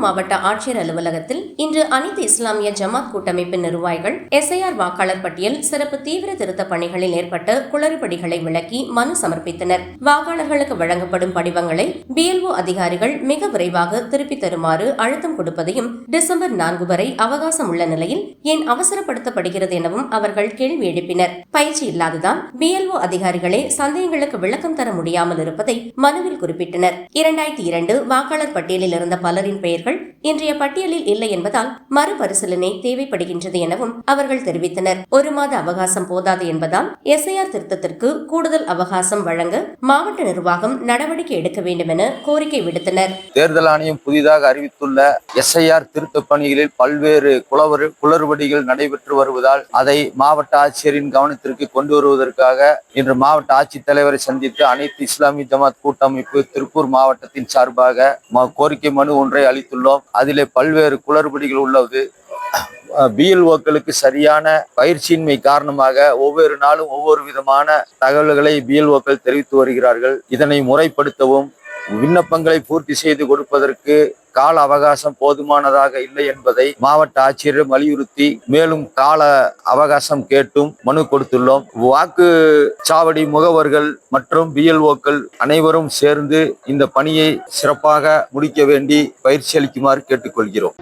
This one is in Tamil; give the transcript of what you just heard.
மாவட்ட ஆட்சியர் அலுவலகத்தில் இன்று அனைத்து இஸ்லாமிய ஜமாத் கூட்டமைப்பின் நிர்வாகிகள் எஸ்ஐஆர் வாக்காளர் பட்டியல் சிறப்பு தீவிர திருத்த பணிகளில் ஏற்பட்ட குளறுபடிகளை விளக்கி மனு சமர்ப்பித்தனர். வாக்காளர்களுக்கு வழங்கப்படும் படிவங்களை பிஎல்ஓ அதிகாரிகள் மிக விரைவாக திருப்பித் தருமாறு அழுத்தம் கொடுப்பதையும் டிசம்பர் நான்கு வரை அவகாசம் உள்ள நிலையில் ஏன் அவசரப்படுத்தப்படுகிறது எனவும் அவர்கள் கேள்வி எழுப்பினர். பயிற்சி இல்லாததால் பிஎல்ஓ அதிகாரிகளே சந்தேகங்களுக்கு விளக்கம் தர முடியாமல் இருப்பதை மனுவில் குறிப்பிட்டனர். இரண்டாயிரத்தி இரண்டு வாக்காளர் பட்டியலில் இருந்த பலரின் பெயர்கள் right? இன்றைய பட்டியலில் இல்லை என்பதால் மறுபரிசீலனை தேவைப்படுகின்றது எனவும் அவர்கள் தெரிவித்தனர். ஒரு மாத அவகாசம் போதாது என்பதால் எஸ்ஐஆர் திருத்தத்திற்கு கூடுதல் அவகாசம் வழங்க மாவட்ட நிர்வாகம் நடவடிக்கை எடுக்க வேண்டும் என கோரிக்கை விடுத்தனர். தேர்தல் ஆணையம் புதிதாக அறிவித்துள்ள எஸ்ஐஆர் திருத்த பணிகளில் பல்வேறு குளறு குளறுபடிகள் நடைபெற்று வருவதால் அதை மாவட்ட ஆட்சியரின் கவனத்திற்கு கொண்டு வருவதற்காக இன்று மாவட்ட ஆட்சித்தலைவரை சந்தித்து அனைத்து இஸ்லாமிய ஜமாத் கூட்டமைப்பு திருப்பூர் மாவட்டத்தின் சார்பாக கோரிக்கை மனு ஒன்றை அளித்துள்ளோம். அதிலே பல்வேறு குளறுபடிகள் உள்ளது. பிஎல்ஓக்களுக்கு சரியான பயிற்சியின்மை காரணமாக ஒவ்வொரு நாளும் ஒவ்வொரு விதமான தகவல்களை பிஎல்ஓக்கள் தெரிவித்து வருகிறார்கள். இதனை முறைப்படுத்தவும் விண்ணப்பங்களை பூர்த்தி செய்து கொடுப்பதற்கு கால அவகாசம் போதுமானதாக இல்லை என்பதை மாவட்ட ஆட்சியரிடம் வலியுறுத்தி மேலும் கால அவகாசம் கேட்டும் மனு கொடுத்துள்ளோம். வாக்கு சாவடி முகவர்கள் மற்றும் பிஎல்ஓக்கள் அனைவரும் சேர்ந்து இந்த பணியை சிறப்பாக முடிக்க வேண்டி பயிற்சி அளிக்குமாறு கேட்டுக்கொள்கிறோம்.